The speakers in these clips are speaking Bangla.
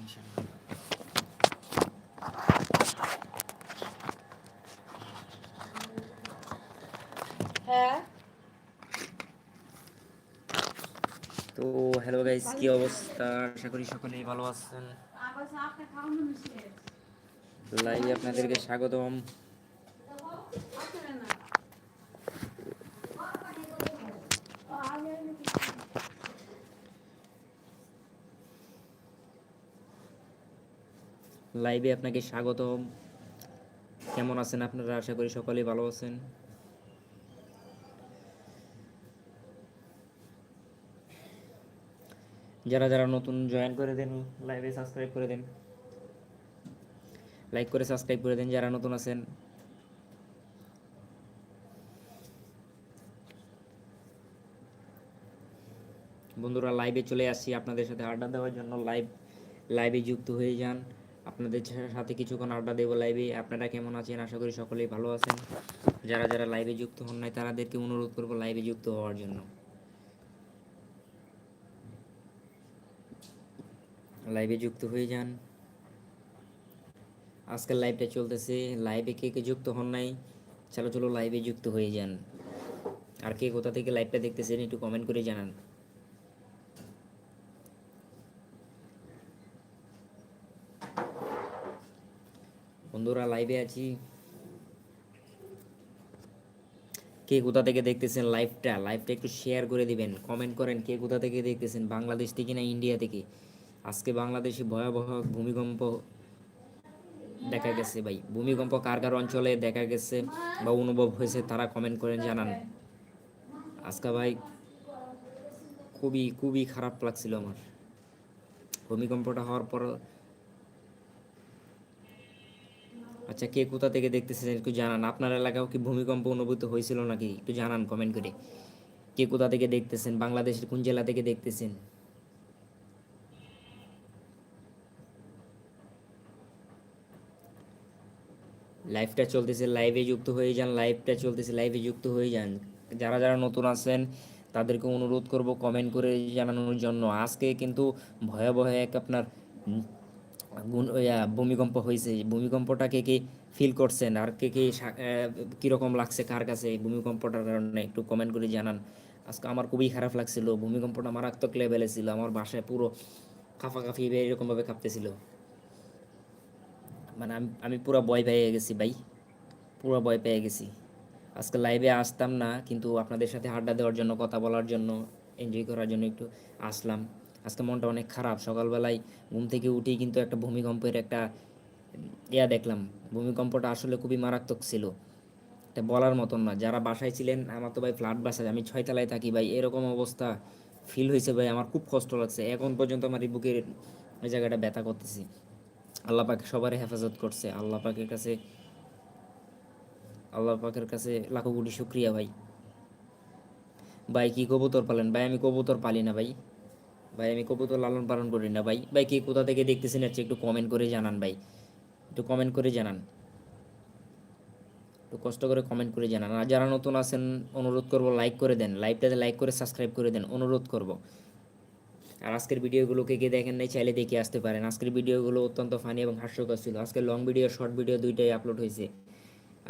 ইনশাল্লাহ হ্যাঁ? তো হ্যালো গাইস কি অবস্থা? আশা করি সকলেই ভালো আছেন। লাইভে আপনাদেরকে স্বাগতম। লাইভে আপনাকে স্বাগতম। কেমন আছেন আপনারা? আশা করি সকলেই ভালো আছেন। যারা যারা নতুন জয়েন করে দেন, লাইভে সাবস্ক্রাইব করে দেন লাইক করে সাবস্ক্রাইব করে দেন যারা নতুন আছেন। বন্ধুরা লাইভে চলে আসছি আপনাদের সাথে আড্ডা দেওয়ার জন্য। লাইভ লাইভে যুক্ত হয়ে যান। আপনাদের সাথে কিছুক্ষণ আড্ডা দেবো লাইভে আপনারা কেমন আছেন? আশা করি সকলেই ভালো আছেন। যারা যারা লাইভে যুক্ত হন নাই তাদেরকে অনুরোধ করব লাইভে যুক্ত হওয়ার জন্য। লাইভে যুক্ত হয়ে যান। আজকের লাইভটা চলতেছে। লাইভে কে কে যুক্ত হন নাই, চলো চলো লাইভে যুক্ত হয়ে যান। আর কে কোথা থেকে লাইভটা দেখতেছেন একটু কমেন্ট করে জানান। বন্ধুরা লাইভে আছি। কে কোথা থেকে দেখতেছেন লাইভটা লাইভটা একটু শেয়ার করে দিবেন। কমেন্ট করেন কে কোথা থেকে দেখতেছেন, বাংলাদেশ থেকে না ইন্ডিয়া থেকে? আজকে বাংলাদেশে ভয়াবহ ভূমিকম্প দেখা গেছে ভাই। ভূমিকম্প কার কার অঞ্চলে দেখা গেছে বা অনুভব হয়েছে তারা কমেন্ট করেন, জানান। আজকা ভাই খুবই খুবই খারাপ লাগছিল আমার। ভূমিকম্পটা হওয়ার পর আচ্ছা কে কোথা থেকে দেখতেছেন একটু জানান। আপনার এলাকাও কি ভূমিকম্প অনুভূত হয়েছিল নাকি? একটু জানান কমেন্ট করে। কে কোথা থেকে দেখতেছেন? বাংলাদেশের কোন জেলা থেকে দেখতেছেন? লাইভটা চলতেছে লাইভে যুক্ত হয়ে যান লাইভটা চলতেছে লাইভে যুক্ত হয়ে যান। যারা যারা নতুন আছেন, তাদেরকে অনুরোধ করব কমেন্ট করে জানানোর জন্য। আজকে কিন্তু ভয়াবহ এক আপনার গুণ- ভূমিকম্প হয়েছে। ভূমিকম্পটা কে কে ফিল করছেন? আর কে কে কীরকম লাগছে কার কাছে এই ভূমিকম্পটার কারণে? একটু কমেন্ট করে জানান। আজকে আমার খুবই খারাপ লাগছিল। ভূমিকম্পটা মারাত্মক লেভেলে ছিল। আমার বাসায় পুরো কাফাকাফি এরকমভাবে কাঁপতেছিল। মানে আমি আমি পুরো ভয় পেয়ে গেছি ভাই। পুরো ভয় পেয়ে গেছি। আজকে লাইভে আসতাম না, কিন্তু আপনাদের সাথে আড্ডা দেওয়ার জন্য, কথা বলার জন্য এনজয় করার জন্য একটু আসলাম। আজকে মনটা অনেক খারাপ। সকালবেলায় ঘুম থেকে উঠেই কিন্তু একটা ভূমিকম্পের একটা ইয়া দেখলাম। ভূমিকম্পটা আসলে খুবই মারাত্মক ছিল। এটা বলার মতন না। যারা বাসায় ছিলেন, আমার তো ভাই ফ্ল্যাট বাসায়, আমি ছয়তলায় থাকি ভাই। এরকম অবস্থা ফিল হয়েছে ভাই। আমার খুব কষ্ট লাগছে। এখন পর্যন্ত আমার এই বুকের ওই জায়গাটা ব্যথা করতেছি। আল্লাহ পাক সবারই হেফাজত করছে। আল্লাহ পাকের কাছে, আল্লাহ পাকের কাছে লাখো কোটি শুক্রিয়া ভাই। ভাই, কি কবুতর পালেন? ভাই, আমি কবুতর পালি না ভাই। ভাই, আমি কবুতর লালন পালন করি না ভাই। ভাই, কে কোথা থেকে দেখতেছেন হচ্ছে একটু কমেন্ট করে জানান ভাই। একটু কমেন্ট করে জানান। একটু কষ্ট করে কমেন্ট করে জানান। আর যারা নতুন আছেন, অনুরোধ করব লাইক করে দেন। লাইভটাতে লাইক করে সাবস্ক্রাইব করে দেন। অনুরোধ করব। আর আজকের ভিডিওগুলো কে কে দেখেন নাই, চাইলে দেখে আসতে পারেন। আজকের ভিডিওগুলো অত্যন্ত ফানি এবং হাস্যকর ছিল। আজকে লং ভিডিও শর্ট ভিডিও দুইটাই আপলোড হয়েছে।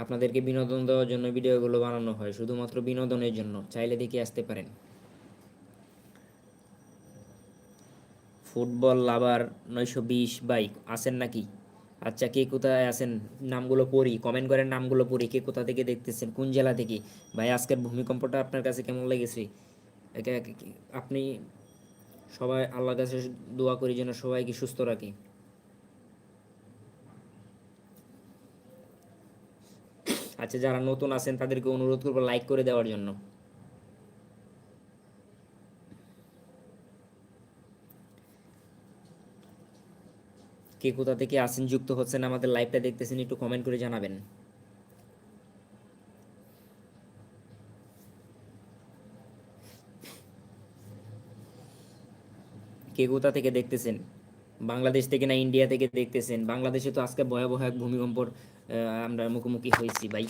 আপনাদেরকে বিনোদন দেওয়ার জন্য ভিডিওগুলো বানানো হয়, শুধুমাত্র বিনোদনের জন্য। চাইলে দেখে আসতে পারেন। ফুটবল লাভার নয়শো বিশ বাইক আছেন নাকি? আচ্ছা কে কোথায় আছেন? নামগুলো পড়ি কমেন্ট করেন নামগুলো পড়ি, কে কোথা থেকে দেখতেছেন, কোন জেলা থেকে? ভাই, আজকের ভূমিকম্পটা আপনার কাছে কেমন লেগেছে? আপনি সবাই আল্লাহর কাছে দোয়া করি যেন সবাইকে সুস্থ রাখি। আচ্ছা যারা নতুন আছেন, তাদেরকে অনুরোধ করব লাইক করে দেওয়ার জন্য। কে কোথা থেকে আসেন, যুক্ত হচ্ছেন, আমাদের লাইভটা দেখতেছেন, একটু কমেন্ট করে জানাবেন। কে কোথা থেকে দেখতেছেন? বাংলাদেশ থেকে না ইন্ডিয়া থেকে দেখতেছেন? বাংলাদেশে তো আজকে ভয়াবহ এক ভূমিকম্পর আমরা মুখোমুখি হয়েছি ভাই।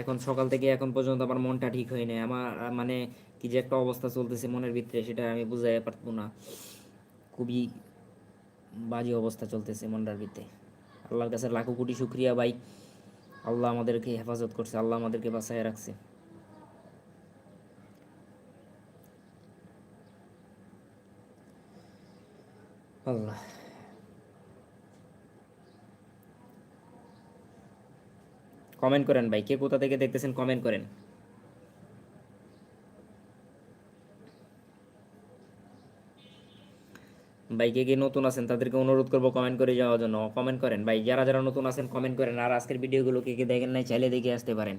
এখন সকাল থেকে এখন পর্যন্ত আমার মনটা ঠিক হয়নি আমার মানে কি যে একটা অবস্থা চলতেছে মনের ভিতরে, সেটা আমি বুঝাই পারব না। খুবই বাজে অবস্থা চলতেছে মনটার ভিতরে। আল্লাহর কাছে লাখো কোটি শুক্রিয়া ভাই। আল্লাহ আমাদেরকে হেফাজত করছে, আল্লাহ আমাদেরকে বাঁচায় রাখছে। আল্লাহ। কমেন্ট করেন ভাই, কে কোথা থেকে দেখতেছেন কমেন্ট করেন। ভাই, কে কে নতুন আছেন তাদেরকে অনুরোধ করব কমেন্ট করে যাওয়ার জন্য। কমেন্ট করেন ভাই, যারা যারা নতুন আছেন কমেন্ট করেন। আর আজকের ভিডিওগুলো কে কে দেখেন নাই চাইলে দেখে আসতে পারেন।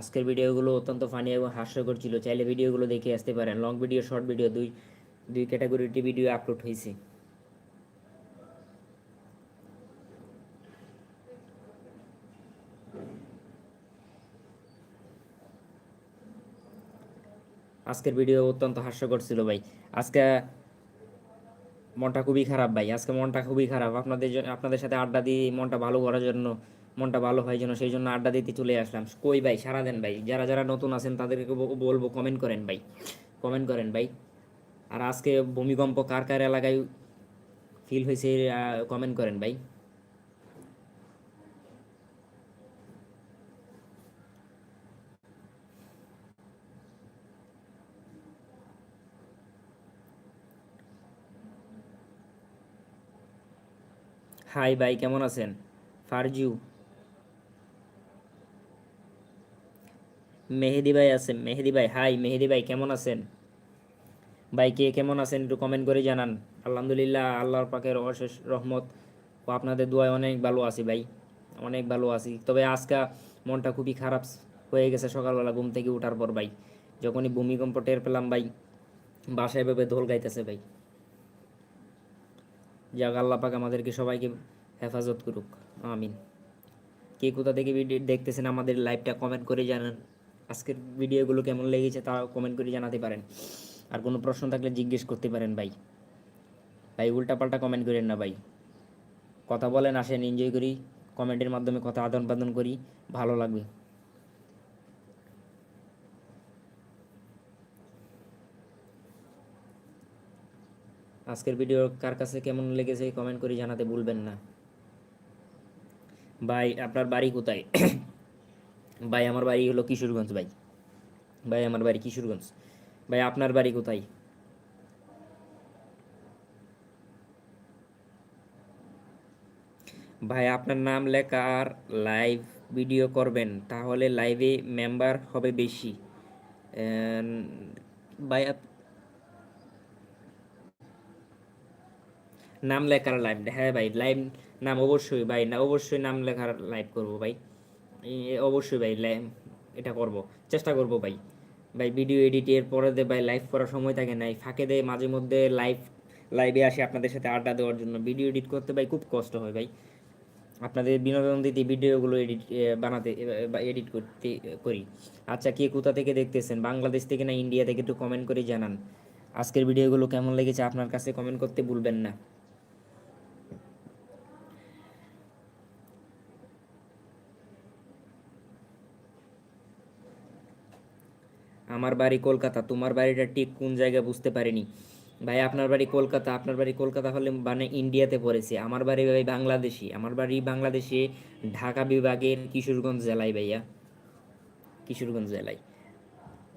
আজকের ভিডিওগুলো অত্যন্ত ফানি এবং হাস্যকর ছিল, চাইলে ভিডিওগুলো দেখে আসতে পারেন। লং ভিডিও শর্ট ভিডিও দুই দুই ক্যাটাগরিটি ভিডিও আপলোড হয়েছে। আজকের ভিডিও অত্যন্ত হাস্যকর ছিল ভাই। আজকে মনটা খুবই খারাপ ভাই, আজকে মনটা খুবই খারাপ। আপনাদের আপনাদের সাথে আড্ডা দিয়ে মনটা ভালো করার জন্য, মনটা ভালো হয় জন্য সেই জন্য আড্ডা দিতে চলে আসলাম। কই ভাই, সারা দেন ভাই। যারা যারা নতুন আছেন, তাদেরকে বলব কমেন্ট করেন ভাই। কমেন্ট করেন ভাই। আর আজকে ভূমিকম্প কার কার এলাকায় ফিল হয়েছে কমেন্ট করেন ভাই। হাই ভাই, কেমন আছেন? ফারজু। মেহেদি ভাই আছেন, মেহেদি ভাই, হাই মেহেদি ভাই, কেমন আছেন? ভাই, কে কেমন আছেন একটু কমেন্ট করে জানান। আলহামদুলিল্লাহ, আল্লাহর পাকের অশেষ রহমত ও আপনাদের দোয়ায় অনেক ভালো আছি ভাই, অনেক ভালো আছি। তবে আজকে মনটা খুবই খারাপ হয়ে গেছে সকালবেলা ঘুম থেকে ওঠার পর ভাই, যখনই ভূমিকম্প টের পেলাম ভাই, বাসায় ভেবে ধোল গাইতেছে ভাই। যাক, আল্লাহ পাক আমাদেরকে সবাইকে হেফাজত করুক। আমিন। কে কোথা থেকে ভিডিও দেখতেছেন আমাদের লাইভটা কমেন্ট করে জানান। আজকের ভিডিওগুলো কেমন লেগেছে তা কমেন্ট করে জানাতে পারেন। আর কোনো প্রশ্ন থাকলে জিজ্ঞেস করতে পারেন ভাই। ভাই, উল্টাপাল্টা কমেন্ট করেন না ভাই। কথা বলেন, আসেন এনজয় করি। কমেন্টের মাধ্যমে কথা আদান প্রদান করি। ভালো লাগবে। আজকের ভিডিও কার কাছে কেমন লেগেছে কমেন্ট করে জানাতে ভুলবেন না। ভাই, আপনার বাড়ি কোথায়? ভাই, আমার বাড়ি হলো কিশোরগঞ্জ, ভাই। ভাই, আমার বাড়ি কিশোরগঞ্জ। ভাই, আপনার বাড়ি কোথায়? ভাই, আপনার নাম লেখা আর লাইভ ভিডিও করবেন, তাহলে লাইভে মেম্বার হবে বেশি। ভাই নাম লেখার লাইভ হ্যাঁ ভাই। লাইভ নাম অবশ্যই ভাই, না অবশ্যই নাম লেখার লাইভ করব ভাই। অবশ্যই ভাই লাইভ এটা করব, চেষ্টা করব ভাই। ভাই ভিডিও এডিটের পরে দে ভাই লাইভ করার সময় থাকে নাই ফাঁকে দেয় মাঝে মধ্যে লাইভ লাইভে আসি আপনাদের সাথে আড্ডা দেওয়ার জন্য। ভিডিও এডিট করতে ভাই খুব কষ্ট হয় ভাই। আপনাদের বিনোদন দিতে ভিডিওগুলো এডিট বানাতে বা এডিট করতে, করি। আচ্ছা কে কোথা থেকে দেখতেছেন? বাংলাদেশ থেকে না ইন্ডিয়া থেকে একটু কমেন্ট করে জানান। আজকের ভিডিওগুলো কেমন লেগেছে? আপনার কাছে কমেন্ট করতে ভুলবেন না। আমার বাড়ি কলকাতা, তোমার বাড়িটা ঠিক কোন জায়গায় বুঝতে পারিনি। ভাই, আপনার বাড়ি কলকাতা, আপনার বাড়ি কলকাতা হলে মানে ইন্ডিয়াতে পড়েছে। আমার বাড়ি ভাই বাংলাদেশি। আমার বাড়ি বাংলাদেশে, ঢাকা বিভাগের কিশোরগঞ্জ জেলায় ভাইয়া। কিশোরগঞ্জ জেলায়।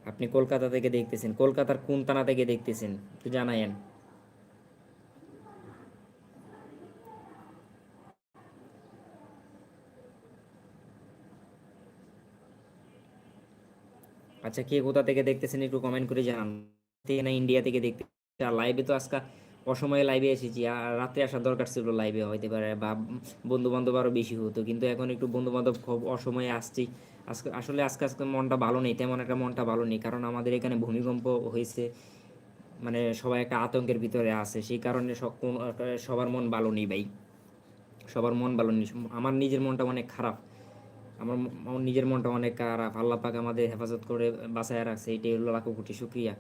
আপনি কলকাতা থেকে দেখতেছেন। কলকাতার কোন থানা থেকে দেখতেছেন? একটু জানায়েন আচ্ছা কে কোথা থেকে দেখতেছেন একটু কমেন্ট করে জানান। না ইন্ডিয়া থেকে দেখতে লাইভে তো আজকে অসময়ে লাইভে এসেছি। আর রাত্রে আসার দরকার ছিল লাইভে হইতে পারে বা বন্ধু বান্ধব আরও বেশি হতো। কিন্তু এখন একটু বন্ধু বান্ধব খুব অসময়ে আসছি। আজকে আসলে আজকে আজকে মনটা ভালো নেই, তেমন একটা মনটা ভালো নেই। কারণ আমাদের এখানে ভূমিকম্প হয়েছে। মানে সবাই একটা আতঙ্কের ভিতরে আছে। সেই কারণে সব- সবার মন ভালো নেই ভাই। সবার মন ভালো নেই। আমার নিজের মনটা অনেক খারাপ। আমার নিজের মনটা অনেক খারাপ। আল্লাহ পাক আমাদের হেফাজত করে বাঁচায় রাখছে। এটাই হলো লাখো কোটি শুক্রিয়া।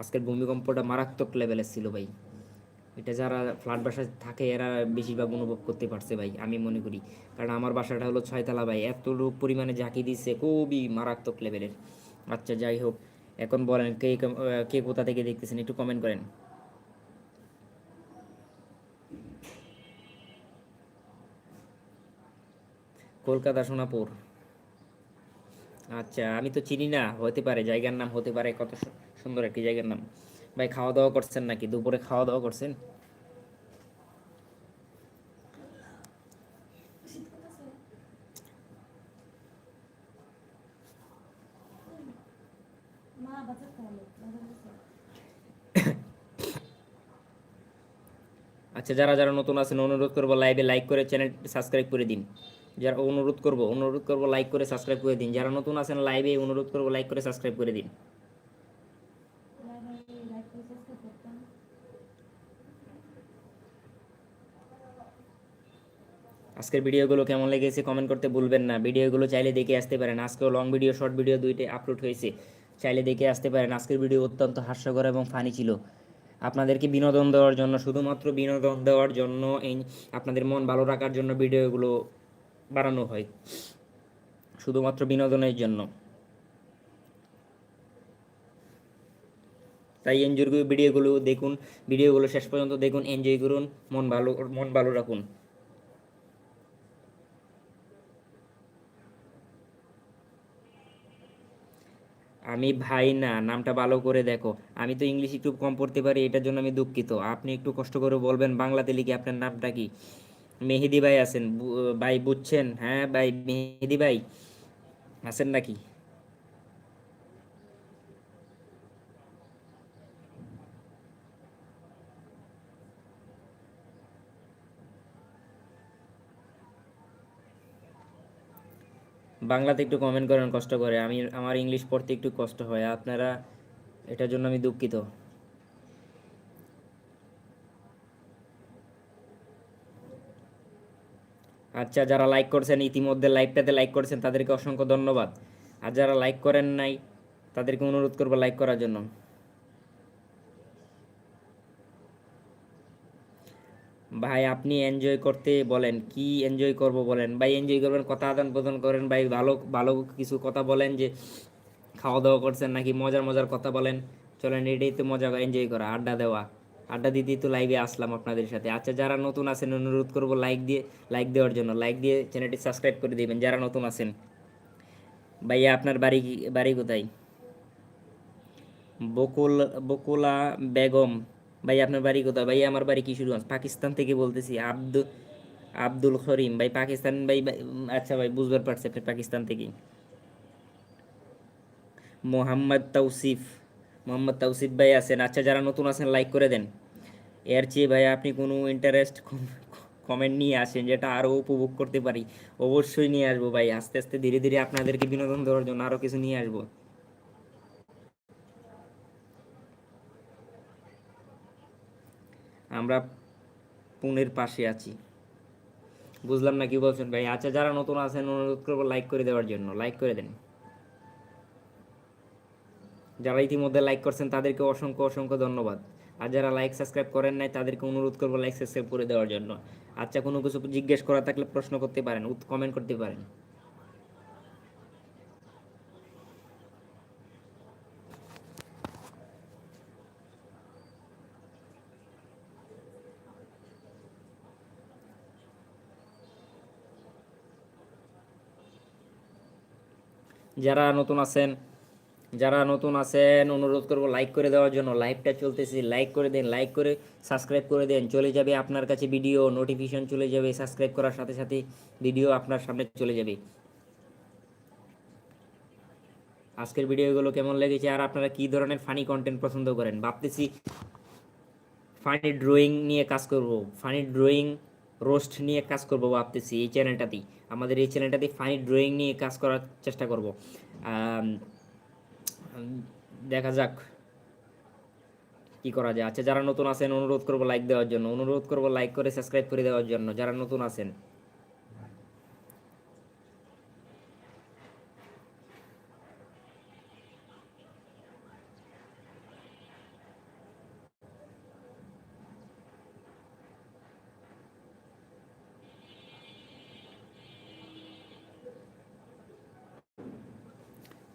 আজকের ভূমিকম্পটা মারাত্মক লেভেলের ছিল ভাই। এটা যারা ফ্ল্যাট বাসায় থাকে, এরা বেশিরভাগ অনুভব করতে পারছে ভাই, আমি মনে করি। কারণ আমার বাসাটা হলো ছয়তলা ভাই। এতটুকু পরিমাণে ঝাঁকি দিচ্ছে খুবই মারাত্মক লেভেলের আচ্ছা যাই হোক। এখন বলেন কে কে কোথা থেকে দেখতেছেন একটু কমেন্ট করেন। কলকাতা সোনাপুর। আচ্ছা আমি তো চিনি না হতে পারে, জায়গার নাম হতে পারে, কত সুন্দর একটি জায়গার নাম। ভাই খাওয়া দাওয়া করছেন নাকি? দুপুরে খাওয়া দাওয়া করছেন? আচ্ছা যারা যারা নতুন আছেন, অনুরোধ করব লাইভে লাইক করে চ্যানেল সাবস্ক্রাইব করে দিন। যারা অনুরোধ করব, অনুরোধ করব লাইক করে সাবস্ক্রাইব করে দিন। যারা নতুন আছেন লাইভে অনুরোধ করব লাইক করে সাবস্ক্রাইব করে দিন। আজকের ভিডিওগুলো কেমন লেগেছে কমেন্ট করতে ভুলবেন না। ভিডিওগুলো চাইলে দেখে আসতে পারেন। আজকেও লং ভিডিও শর্ট ভিডিও দুইটাই আপলোড হয়েছে। চাইলে দেখে আসতে পারেন। আজকের ভিডিও অত্যন্ত হাস্যকর এবং ফানি ছিল। আপনাদেরকে বিনোদন দেওয়ার জন্য, শুধুমাত্র বিনোদন দেওয়ার জন্য এই আপনাদের মন ভালো রাখার জন্য ভিডিওগুলো বানানো হয় শুধুমাত্র বিনোদনের জন্য। তাই এনজয় ভিডিওগুলো দেখুন, ভিডিওগুলো শেষ পর্যন্ত দেখুন, এনজয় করুন, মন ভালো মন ভালো রাখুন। আমি ভাই না, নামটা ভালো করে দেখো। আমি তো ইংলিশ একটু কম পড়তে পারি, এটার জন্য আমি দুঃখিত। আপনি একটু কষ্ট করে বলবেন, বাংলাতে লিখে আপনার নামটা কি? মেহেদি ভাই আছেন ভাই বুঝছেন? হ্যাঁ ভাই, মেহেদি ভাই আছেন নাকি? বাংলাতে একটু কমেন্ট করেন, কষ্ট করে। আমি, আমার ইংলিশ পড়তে একটু কষ্ট হয়। আপনারা এটার জন্য আমি দুঃখিত। আচ্ছা যারা লাইক করছেন, ইতিমধ্যে লাইভটাতে লাইক করছেন, তাদেরকে অসংখ্য ধন্যবাদ। আর যারা লাইক করেন নাই, তাদেরকে অনুরোধ করব লাইক করার জন্য। ভাই, আপনি এনজয় করতে বলেন, কি এনজয় করব বলেন? ভাই এনজয় করবেন, কথা আদান প্রদান করেন, ভাই, ভালো ভালো কিছু কথা বলেন যে খাওয়া দাওয়া করছেন নাকি মজার মজার কথা বলেন? চলেন, এটাই তো মজা এনজয় করা, আড্ডা দেওয়া। আড্ডা দিতেই তো লাইভে আসলাম আপনাদের সাথে। আচ্ছা যারা নতুন আছেন অনুরোধ করব লাইক দিয়ে লাইক দেওয়ার জন্য। লাইক দিয়ে চ্যানেলটি সাবস্ক্রাইব করে দিবেন যারা নতুন আছেন। ভাইয়া আপনার বাড়ি বাড়ি কোথায়? বকুল বকুলা বেগম। ভাই আপনার বাড়ি কোথায়? ভাই আমার বাড়ি কিশোরগঞ্জ। পাকিস্তান থেকে বলতেছি আব্দুল আব্দুল করিম। ভাই পাকিস্তান ভাই, আচ্ছা ভাই বুঝবার পারছি আপনি পাকিস্তান থেকে। মোহাম্মদ তৌসিফ মোহাম্মদ তৌসিফ ভাই আছেন। আচ্ছা যারা নতুন আছেন লাইক করে দেন। এর চেয়ে ভাই আপনি কোনো ইন্টারেস্ট কমেন্ট নিয়ে আসেন, যেটা আরও উপভোগ করতে পারি। অবশ্যই নিয়ে আসব ভাই। আস্তে আস্তে ধীরে ধীরে আপনাদেরকে বিনোদন দেওয়ার জন্য আরও কিছু নিয়ে আসব। আমরা পুনের পাশে আছি। বুঝলাম না কি বলছেন ভাই? আচ্ছা যারা নতুন আছেন, অনুরোধ করব লাইক করে দেওয়ার জন্য। লাইক করে দেন। যারা ইতিমধ্যে লাইক করছেন, তাদেরকে অসংখ্য অসংখ্য ধন্যবাদ। আর যারা লাইক সাবস্ক্রাইব করেন নাই, তাদেরকে অনুরোধ করব লাইক সাবস্ক্রাইব করে দেওয়ার জন্য। আচ্ছা কোনো কিছু জিজ্ঞেস করা থাকলে প্রশ্ন করতে পারেন কমেন্ট করতে পারেন। যারা নতুন আছেন যারা নতুন আছেন, অনুরোধ করব লাইক করে দেওয়ার জন্য। লাইভটা চলতেছে লাইক করে দেন লাইক করে সাবস্ক্রাইব করে দেন। চলে যাবে আপনার কাছে ভিডিও নোটিফিকেশন চলে যাবে। সাবস্ক্রাইব করার সাথে সাথে ভিডিও আপনার সামনে চলে যাবে। আজকের ভিডিওগুলো কেমন লেগেছে আর আপনারা কি ধরনের ফানি কন্টেন্ট পছন্দ করেন? ভাবতেছি ফানি ড্রয়িং নিয়ে কাজ করব ফানি ড্রয়িং রোস্ট নিয়ে কাজ করব ভাবতেছি এই চ্যানেলটাতেই আমাদের এই চ্যানেলটাতে ফানি ড্রয়িং নিয়ে কাজ করার চেষ্টা করব। দেখা যাক কি করা যায়। আচ্ছা যারা নতুন আছেন, অনুরোধ করব লাইক দেওয়ার জন্য। অনুরোধ করব লাইক করে সাবস্ক্রাইব করে দেওয়ার জন্য। যারা নতুন আছেন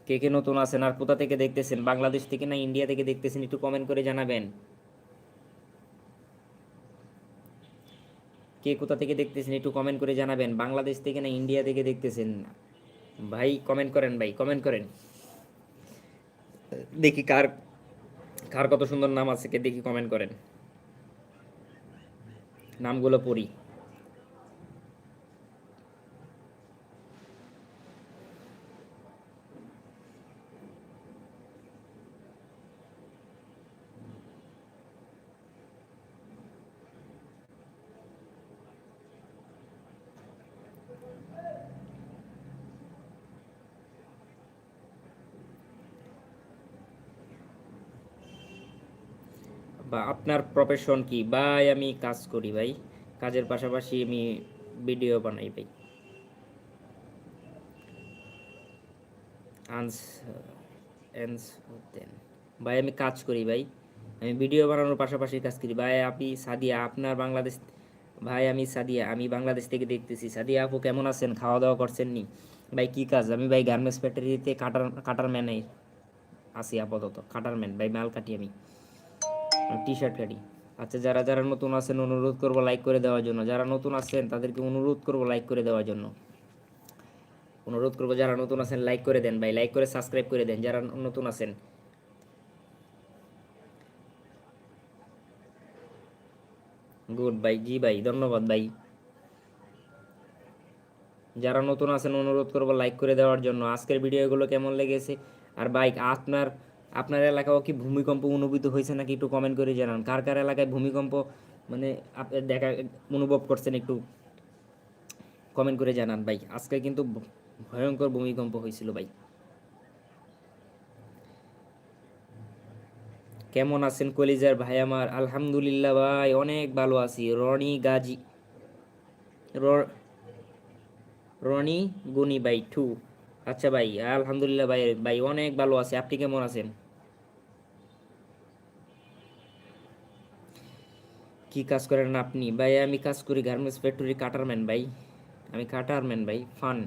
কে কে নতুন আছেন আর কোথা থেকে দেখতেছেন? বাংলাদেশ থেকে না ইন্ডিয়া থেকে দেখতেছেন? একটু কমেন্ট করে জানাবেন। কে কোথা থেকে দেখতেছেন? একটু কমেন্ট করে জানাবেন। বাংলাদেশ থেকে না ইন্ডিয়া থেকে দেখতেছেন? ভাই কমেন্ট করেন ভাই কমেন্ট করেন। দেখি কার কার কত সুন্দর নাম আছে, কে দেখি কমেন্ট করেন। নামগুলো পড়ি। বা আপনার প্রফেশন কি? ভাই, আমি কাজ করি ভাই। কাজের পাশাপাশি আমি ভিডিও বানাই ভাই। দেন ভাই, আমি কাজ করি ভাই। আমি ভিডিও বানানোর পাশাপাশি কাজ করি। ভাই, আপনি সাদিয়া, আপনার বাংলাদেশ, ভাই, আমি সাদিয়া। আমি বাংলাদেশ থেকে দেখতেছি। সাদিয়া আপু, কেমন আছেন? খাওয়া দাওয়া করছেন নি? ভাই, কি কাজ? আমি ভাই গার্মেন্টস ফ্যাক্টরিতে কাটার কাটার ম্যানে আছি আপাতত। কাটার ম্যান ভাই, মাল কাটি আমি। টি শার্ট কাটি আচ্ছা যারা যারা নতুন আছেন, অনুরোধ করব লাইক করে দেওয়ার জন্য। যারা নতুন আছেন, তাদেরকে অনুরোধ করব লাইক করে দেওয়ার জন্য। অনুরোধ করব যারা নতুন আছেন লাইক করে দেন ভাই। লাইক করে সাবস্ক্রাইব করে দেন, যারা নতুন আছেন। গুড ভাই, জি ভাই, ধন্যবাদ ভাই। যারা নতুন আছেন, অনুরোধ করব লাইক করে দেওয়ার জন্য। আজকের ভিডিওগুলো কেমন লেগেছে? আর বাইক আপনার আপনার এলাকাও কি ভূমিকম্প অনুভূত হয়েছে নাকি একটু কমেন্ট করে জানান। কার কার এলাকায় ভূমিকম্প মানে দেখা, অনুভব করছেন একটু কমেন্ট করে জানান ভাই। আজকে কিন্তু ভয়ঙ্কর ভূমিকম্প হয়েছিল ভাই। কেমন আছেন কলিজার ভাই আমার? আলহামদুলিল্লাহ ভাই, অনেক ভালো আছি। রনি গাজী রনি গুনি ভাই টু আচ্ছা ভাই, আলহামদুলিল্লাহ ভাই ভাই, অনেক ভালো আছে। আপনি কেমন আছেন? কি কাজ করেন আপনি? ভাই, আমি কাজ করি গার্মেন্টস ফ্যাক্টরি কাটারম্যান ভাই। আমি কাটারম্যান ভাই, ফান।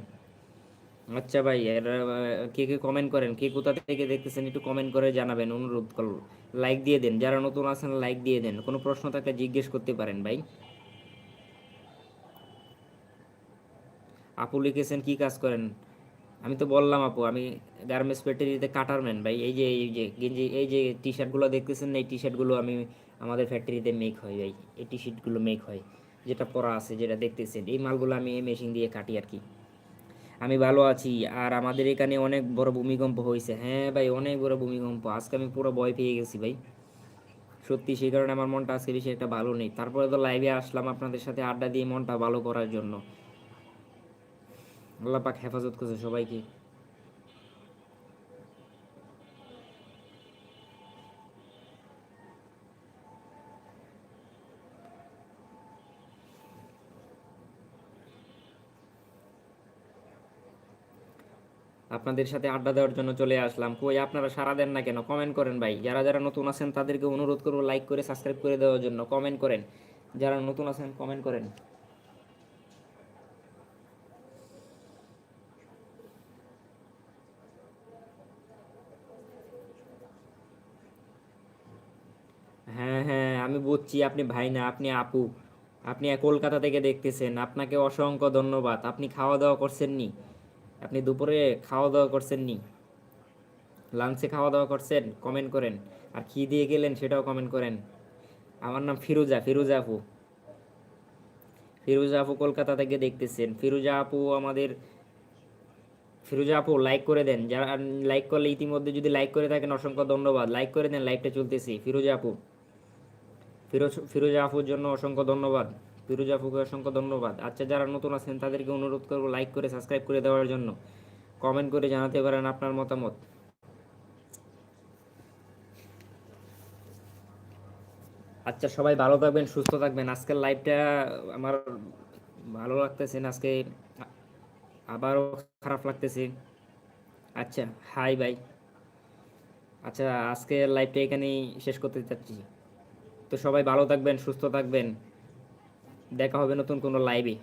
আচ্ছা ভাই কে কে কমেন্ট করেন? কে কোথা থেকে দেখতেছেন একটু কমেন্ট করে জানাবেন, অনুরোধ করব লাইক দিয়ে দেন। যারা নতুন আছেন লাইক দিয়ে দেন। কোনো প্রশ্ন থাকলে জিজ্ঞেস করতে পারেন, ভাই। আপু লিখেছেন, কি কাজ করেন? আমি তো বললাম, আপু, আমি গার্মেন্টস ফ্যাক্টরিতে কাটারম্যান ভাই। এই যে এই যে, গেঞ্জি, এই যে টি শার্টগুলো দেখতেছেন, এই টি শার্টগুলো আমি আমাদের ফ্যাক্টরিতে মেক হয় ভাই এই টি শার্টগুলো মেক হয়, যেটা পরা আছে, যেটা দেখতেছেন এই মালগুলো আমি এই মেশিন দিয়ে কাটি আর কি। আমি ভালো আছি, আর আমাদের এখানে অনেক বড় ভূমিকম্প হয়েছে। হ্যাঁ ভাই, অনেক বড় ভূমিকম্প। আজকে আমি পুরো ভয় পেয়ে গেছি ভাই। সত্যি, সেই কারণে আমার মনটা আজকে বেশি একটা ভালো নেই। তারপরে তো লাইভে আসলাম আপনাদের সাথে আড্ডা দিয়ে মনটা ভালো করার জন্য। আল্লাহ পাক হেফাজত করছে সবাইকে। আপনাদের সাথে আড্ডা দেওয়ার জন্য চলে আসলাম। কই, আপনারা সারা দেন না কেন? কমেন্ট করেন ভাই। যারা যারা নতুন আছেন, তাদেরকে অনুরোধ করব লাইক করে সাবস্ক্রাইব করে দেওয়ার জন্য। কমেন্ট করেন। যারা নতুন আছেন কমেন্ট করেন। হ্যাঁ হ্যাঁ আমি বুঝছি, আপনি ভাই না, আপনি আপু। আপনি কলকাতা থেকে দেখতেছেন। আপনাকে অসংখ্য ধন্যবাদ। আপনি খাওয়া দাওয়া করছেন নি আপনি দুপুরে খাওয়া দাওয়া করছেন নি লাঞ্চে খাওয়া দাওয়া করছেন? কমেন্ট করেন। আর কী দিয়ে গেলেন সেটাও কমেন্ট করেন। আমার নাম ফিরোজা ফিরোজা আপু। ফিরোজা আপু কলকাতা থেকে দেখতেছেন। ফিরোজা আপু আমাদের, ফিরোজা আপু লাইক করে দেন। যারা লাইক করলে ইতিমধ্যে যদি লাইক করে থাকেন, অসংখ্য ধন্যবাদ। লাইক করে দেন লাইভটা চলতেছি। ফিরোজা আপু। ফিরোজ, ফিরোজা আপুর জন্য অসংখ্য ধন্যবাদ। ফিরোজা আপুকে অসংখ্য ধন্যবাদ। আচ্ছা যারা নতুন আছেন, তাদেরকে অনুরোধ করব লাইক করে সাবস্ক্রাইব করে দেওয়ার জন্য। কমেন্ট করে জানাতে পারেন আপনার মতামত। আচ্ছা সবাই ভালো থাকবেন, সুস্থ থাকবেন। আজকের লাইভটা আমার ভালো লাগতেছে না, আজকে আবারও খারাপ লাগতেছে। আচ্ছা হাই ভাই আচ্ছা আজকে লাইভটা এখানেই শেষ করতে চাচ্ছি। তো সবাই ভালো থাকবেন, সুস্থ থাকবেন। দেখা হবে নতুন কোনো লাইভে